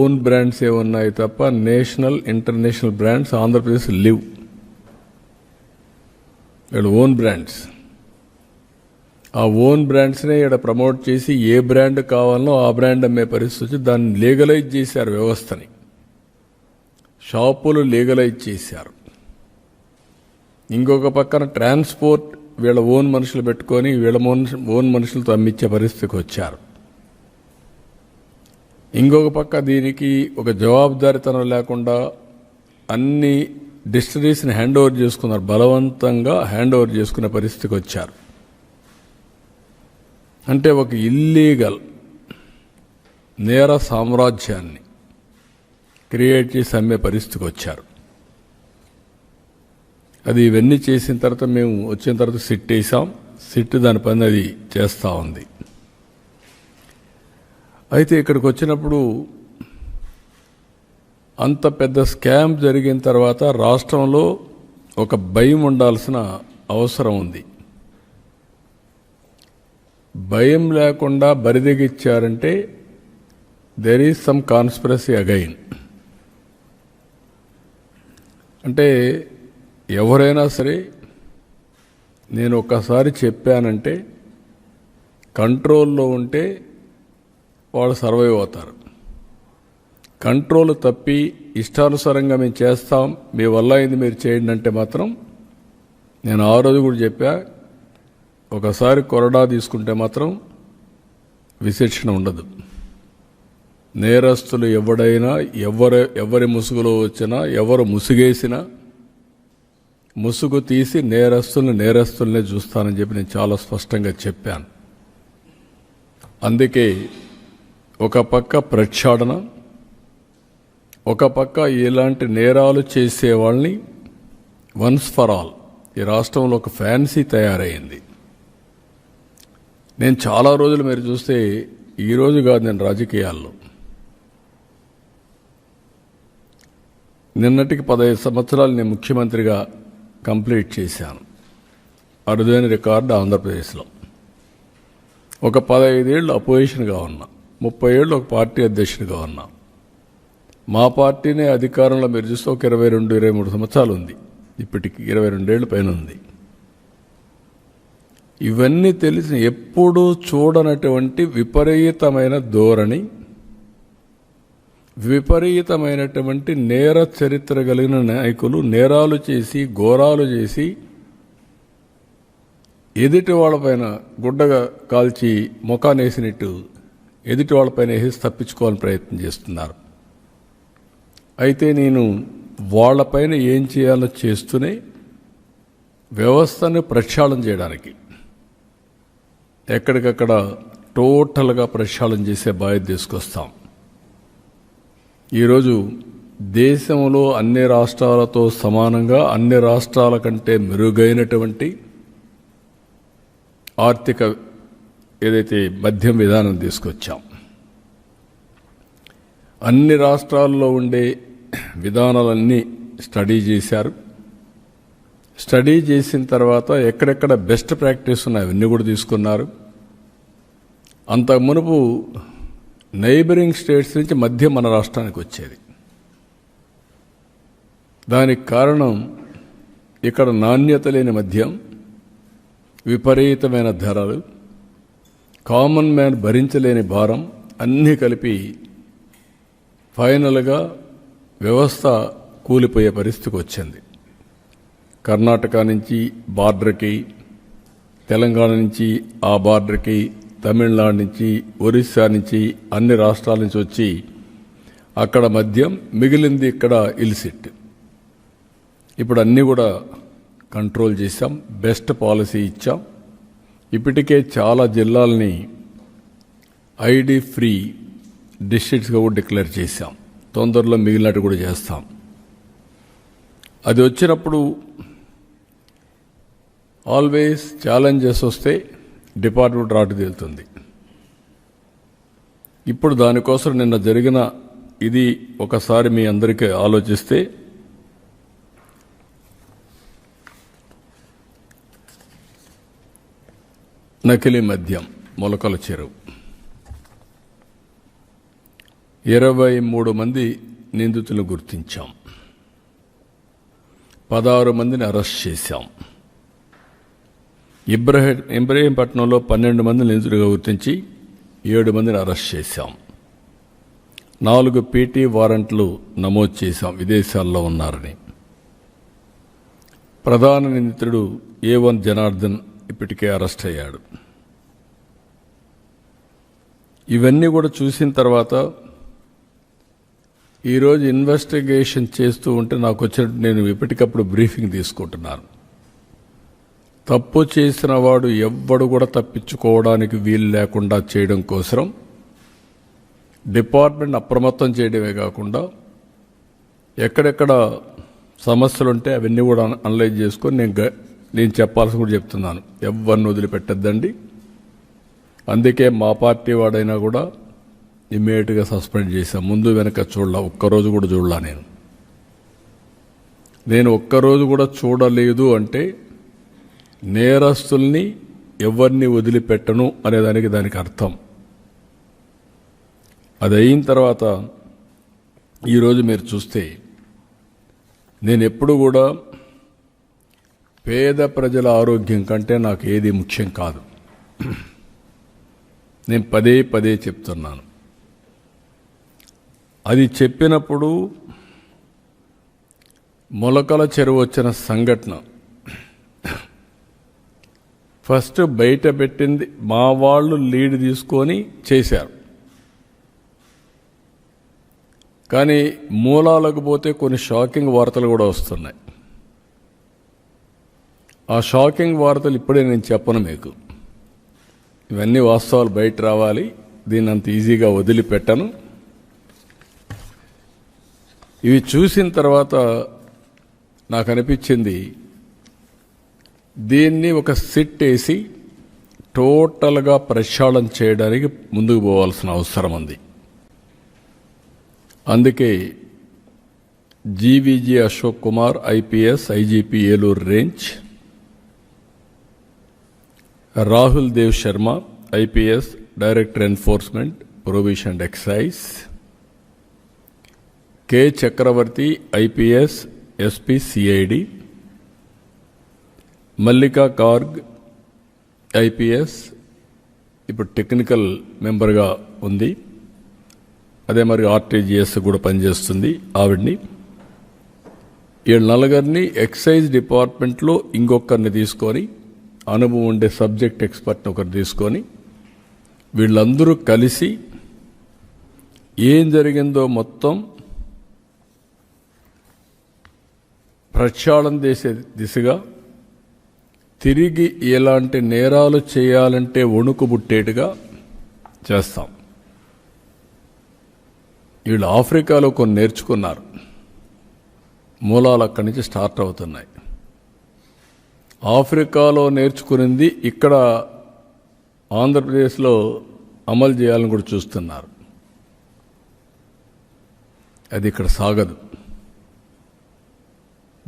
Own brands ఏమున్నాయి తప్ప national international brands Andhra Pradesh live. వీళ్ళు ఓన్ బ్రాండ్స్. ఆ ఓన్ బ్రాండ్స్నే ఇక్కడ ప్రమోట్ చేసి ఏ బ్రాండ్ కావాలనో ఆ బ్రాండ్ అమ్మే పరిస్థితి వచ్చి దాన్ని లీగలైజ్ చేశారు వ్యవస్థని. షాపులు లీగలైజ్ చేశారు. ఇంకొక పక్కన ట్రాన్స్పోర్ట్ వీళ్ళ ఓన్ మనుషులు పెట్టుకొని వీళ్ళ మనుషు ఓన్ మనుషులతో అమ్మించే పరిస్థితికి వచ్చారు. ఇంకొక పక్క దీనికి ఒక జవాబుదారితనం లేకుండా అన్ని డిస్టరీస్ని హ్యాండ్ ఓవర్ చేసుకున్నారు. బలవంతంగా హ్యాండ్ ఓవర్ చేసుకునే పరిస్థితికి వచ్చారు. అంటే ఒక ఇల్లీగల్ నేర సామ్రాజ్యాన్ని క్రియేట్ చేసి అమ్మే పరిస్థితికి వచ్చారు. అది ఇవన్నీ చేసిన తర్వాత మేము వచ్చిన తర్వాత సిట్ వేసాం సిట్ దాని పని అది చేస్తూ ఉంది. అయితే ఇక్కడికి వచ్చినప్పుడు అంత పెద్ద స్కామ్ జరిగిన తర్వాత రాష్ట్రంలో ఒక భయం ఉండాల్సిన అవసరం ఉంది. భయం లేకుండా బరిదెగిచ్చారంటే there is some conspiracy again అంటే ఎవరైనా సరే నేను ఒక్కసారి చెప్పానంటే కంట్రోల్లో ఉంటే వాళ్ళు సర్వైవ్ అవుతారు. కంట్రోల్ తప్పి ఇష్టానుసారంగా మేము చేస్తాం మీ వల్ల అయింది మీరు చేయండి అంటే మాత్రం నేను ఆ రోజు కూడా చెప్పా ఒకసారి కొరడా తీసుకుంటే మాత్రం విశిక్షణ ఉండదు. నేరస్తులు ఎవడైనా ఎవరు ఎవరి ముసుగులో వచ్చినా ఎవరు ముసుగేసినా ముసుగు తీసి నేరస్తుల్ని నేరస్తుల్నే చూస్తానని చెప్పి నేను చాలా స్పష్టంగా చెప్పాను. అందుకే ఒక పక్క ప్రక్షాళన ఒక పక్క ఇలాంటి నేరాలు చేసే వాళ్ళని వన్స్ ఫర్ ఆల్ ఈ రాష్ట్రంలో ఒక ఫ్యాన్సీ తయారైంది. నేను చాలా రోజులు మీరు చూస్తే ఈరోజు కాదు నేను రాజకీయాల్లో. నిన్నటికి పదహైదు సంవత్సరాలు నేను ముఖ్యమంత్రిగా కంప్లీట్ చేశాను. అరుదైన రికార్డు ఆంధ్రప్రదేశ్లో. ఒక పదహైదేళ్ళు అపోజిషన్గా ఉన్నా. ముప్పై ఏళ్ళు ఒక పార్టీ అధ్యక్షుడిగా ఉన్నా. మా పార్టీనే అధికారంలో మీరు చూస్తే ఒక ఇరవై రెండు ఇరవై మూడు సంవత్సరాలు ఉంది. ఇప్పటికి ఇరవై రెండేళ్ళు పైన ఉంది. ఇవన్నీ తెలిసిన ఎప్పుడూ చూడనటువంటి విపరీతమైన ధోరణి విపరీతమైనటువంటి నేర చరిత్ర కలిగిన నాయకులు నేరాలు చేసి ఘోరాలు చేసి ఎదుటి వాళ్ళపైన గుడ్డగా కాల్చి ముఖానేసినట్టు ఎదుటి వాళ్ళపైన వేసి తప్పించుకోవాలని ప్రయత్నం చేస్తున్నారు. అయితే నేను వాళ్ళపైన ఏం చేయాలో చేస్తూనే వ్యవస్థను ప్రక్షాళన చేయడానికి ఎక్కడికక్కడ టోటల్గా ప్రక్షాళన చేసే బాధ్యత తీసుకొస్తాం. ఈరోజు దేశంలో అన్ని రాష్ట్రాలతో సమానంగా అన్ని రాష్ట్రాల కంటే మెరుగైనటువంటి ఆర్థిక ఏదైతే మద్యం విధానం తీసుకొచ్చాం అన్ని రాష్ట్రాల్లో ఉండే విధానాలన్నీ స్టడీ చేశారు. స్టడీ చేసిన తర్వాత ఎక్కడెక్కడ బెస్ట్ ప్రాక్టీస్ ఉన్నాయి అవన్నీ కూడా తీసుకున్నారు. అంత మునుపు నైబరింగ్ స్టేట్స్ నుంచి మధ్య మన రాష్ట్రానికి వచ్చేది. దానికి కారణం ఇక్కడ నాణ్యత లేని మద్యం విపరీతమైన ధరలు కామన్ మ్యాన్ భరించలేని భారం అన్నీ కలిపి ఫైనల్గా వ్యవస్థ కూలిపోయే పరిస్థితికి వచ్చింది. కర్ణాటక నుంచి బార్డర్కి తెలంగాణ నుంచి ఆ బార్డర్కి తమిళనాడు నుంచి ఒరిస్సా నుంచి అన్ని రాష్ట్రాల నుంచి వచ్చి అక్కడ మద్యం మిగిలింది ఇక్కడ ఇల్సిట్. ఇప్పుడు అన్నీ కూడా కంట్రోల్ చేశాం బెస్ట్ పాలసీ ఇచ్చాం. ఇప్పటికే చాలా జిల్లాలని ఐడి ఫ్రీ డిస్ట్రిక్ట్స్గా కూడా డిక్లేర్ చేశాం. తొందరలో మిగిలినట్టు కూడా చేస్తాం. అది వచ్చినప్పుడు ఆల్వేస్ ఛాలెంజెస్ వస్తే డిపార్ట్మెంట్ రాటు తేలుతుంది. ఇప్పుడు దానికోసం నిన్న జరిగిన ఇది ఒకసారి మీ అందరికీ ఆలోచిస్తే నకిలీ మద్యం మొలకల చెరువు. ఇరవై మూడు మంది నిందితులను గుర్తించాం. పదహారు మందిని అరెస్ట్ చేశాం. ఇబ్రహీం ఇబ్రహీంపట్నంలో పన్నెండు మంది నిందితులుగా గుర్తించి ఏడు మందిని అరెస్ట్ చేశాం. నాలుగు పీటీ వారెంట్లు నమోదు చేశాం విదేశాల్లో ఉన్నారని. ప్రధాన నిందితుడు ఏ వన్ జనార్దన్ ఇప్పటికే అరెస్ట్ అయ్యాడు. ఇవన్నీ కూడా చూసిన తర్వాత ఈరోజు ఇన్వెస్టిగేషన్ చేస్తూ ఉంటే నాకు వచ్చినట్టు నేను ఎప్పటికప్పుడు బ్రీఫింగ్ తీసుకుంటున్నాను. తప్పు చేసిన వాడు ఎవ్వడు కూడా తప్పించుకోవడానికి వీలు లేకుండా చేయడం కోసం డిపార్ట్మెంట్ అప్రమత్తం చేయడమే కాకుండా ఎక్కడెక్కడ సమస్యలు ఉంటే అవన్నీ కూడా అనలైజ్ చేసుకొని నేను గ- నేను చెప్పాల్సి కూడా చెప్తున్నాను. ఎవరిని వదిలిపెట్టద్దండి. అందుకే మా పార్టీ వాడైనా కూడా ఇమ్మీడియట్గా సస్పెండ్ చేశాను ముందు వెనక చూడలా ఒక్కరోజు కూడా చూడలా నేను. నేను ఒక్కరోజు కూడా చూడలేదు అంటే నేరస్తుల్ని ఎవరిని వదిలిపెట్టను అనేదానికి దానికి అర్థం. అది అయిన తర్వాత ఈరోజు మీరు చూస్తే నేను ఎప్పుడు కూడా పేద ప్రజల ఆరోగ్యం కంటే నాకు ఏది ముఖ్యం కాదు. నేను పదే పదే చెప్తున్నాను. అది చెప్పినప్పుడు మొలకల చెరువు వచ్చిన సంఘటన. ఫస్ట్ బయట పెట్టింది మా వాళ్ళు లీడ్ తీసుకొని చేశారు. కానీ మూలాలకు పోతే కొన్ని షాకింగ్ వార్తలు కూడా వస్తున్నాయి. ఆ షాకింగ్ వార్తలు ఇప్పుడే నేను చెప్పను మీకు. ఇవన్నీ వాస్తవాలు బయట రావాలి. దీన్ని అంత ఈజీగా వదిలిపెట్టను. ఇవి చూసిన తర్వాత నాకు అనిపించింది దీన్ని ఒక సిట్ వేసి టోటల్గా ప్రక్షాళన చేయడానికి ముందుకు పోవాల్సిన అవసరం ఉంది. అందుకే GVG Ashok Kumar IPS IGP Eluru range Rahul Dev Sharma IPS director enforcement provision and excise. K Chakravarthi IPS SP CID. Mallika Garg IPS ఇప్పుడు టెక్నికల్ మెంబర్గా ఉంది. అదే మరి ఆర్టీజీఎస్ కూడా పనిచేస్తుంది ఆవిడ్ని. ఈ నలుగురిని ఎక్సైజ్ డిపార్ట్మెంట్లో ఇంకొకరిని తీసుకొని అనుభవం ఉండే సబ్జెక్ట్ ఎక్స్పర్ట్ని ఒకరు తీసుకొని వీళ్ళందరూ కలిసి ఏం జరిగిందో మొత్తం ప్రక్షాళన చేసే దిశగా తిరిగి ఎలాంటి నేరాలు చేయాలంటే వణుకుబుట్టేటుగా చేస్తాం. వీళ్ళు ఆఫ్రికాలో కొన్ని నేర్చుకున్నారు. మూలాలు అక్కడి నుంచి స్టార్ట్ అవుతున్నాయి. ఆఫ్రికాలో నేర్చుకునింది ఇక్కడ ఆంధ్రప్రదేశ్లో అమలు చేయాలని కూడా చూస్తున్నారు. అది ఇక్కడ సాగదు.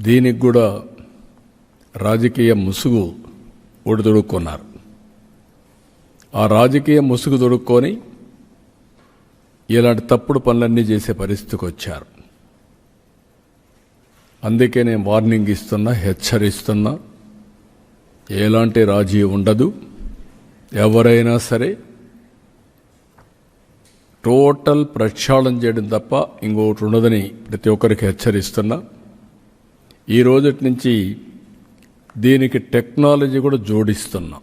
దీనికి కూడా రాజకీయ ముసుగు ఒడిదొడుక్కున్నారు ఆ రాజకీయ ముసుగు దొడుక్కొని ఇలాంటి తప్పుడు పనులన్నీ చేసే పరిస్థితికి వచ్చారు. అందుకే నేను వార్నింగ్ ఇస్తున్నా హెచ్చరిస్తున్నా. ఎలాంటి రాజీ ఉండదు. ఎవరైనా సరే టోటల్ ప్రక్షాళన చేయడం తప్ప ఇంకొకటి ఉండదని ప్రతి ఒక్కరికి హెచ్చరిస్తున్నా. ఈ రోజటి నుంచి దీనికి టెక్నాలజీ కూడా జోడిస్తున్నాం.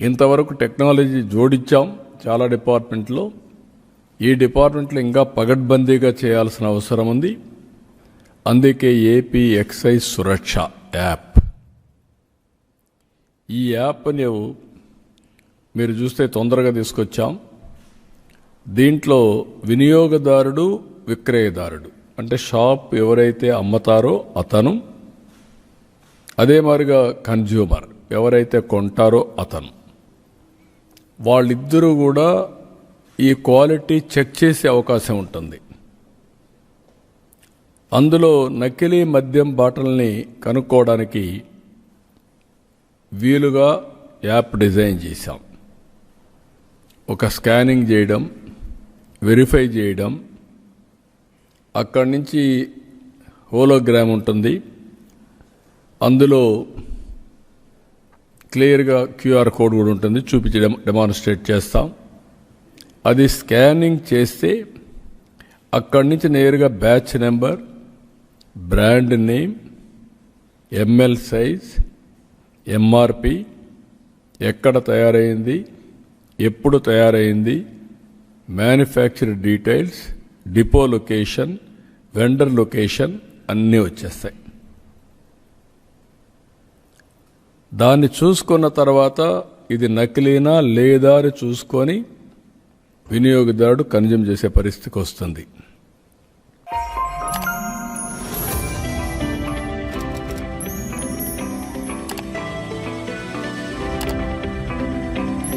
ఇంతవరకు టెక్నాలజీ జోడించాం చాలా డిపార్ట్మెంట్లో. ఈ డిపార్ట్మెంట్లో ఇంకా పగడ్బందీగా చేయాల్సిన అవసరం ఉంది. అందుకే ఏపీ ఎక్సైజ్ సురక్ష. యాప్. ఈ యాప్ని మీరు చూస్తే తొందరగా తీసుకొచ్చాం. దీంట్లో వినియోగదారుడు విక్రయదారుడు అంటే షాప్ ఎవరైతే అమ్ముతారో అతను అదే మాదిరిగా కన్జ్యూమర్ ఎవరైతే కొంటారో అతను. వాళ్ళిద్దరూ కూడా ఈ క్వాలిటీ చెక్ చేసే అవకాశం ఉంటుంది. అందులో నకిలీ మద్యం బాటల్ని కనుక్కోవడానికి వీలుగా యాప్ డిజైన్ చేశాం. ఒక స్కానింగ్ చేయడం వెరిఫై చేయడం అక్కడి నుంచి హోలోగ్రామ్ ఉంటుంది. అందులో క్లియర్గా క్యూఆర్ కోడ్ కూడా ఉంటుంది. చూపించి డెమాన్స్ట్రేట్ చేస్తాం. అది స్కానింగ్ చేస్తే అక్కడి నుంచి నేరుగా batch number brand name ML size MRP ఎక్కడ తయారైంది ఎప్పుడు తయారైంది manufacture details depot location vendor location అన్నీ వచ్చేస్తాయి. దాన్ని చూసుకున్న తర్వాత ఇది నకిలీనా లేదా అని చూసుకొని వినియోగదారుడు కన్జ్యూమ్ చేసే పరిస్థితికి వస్తుంది.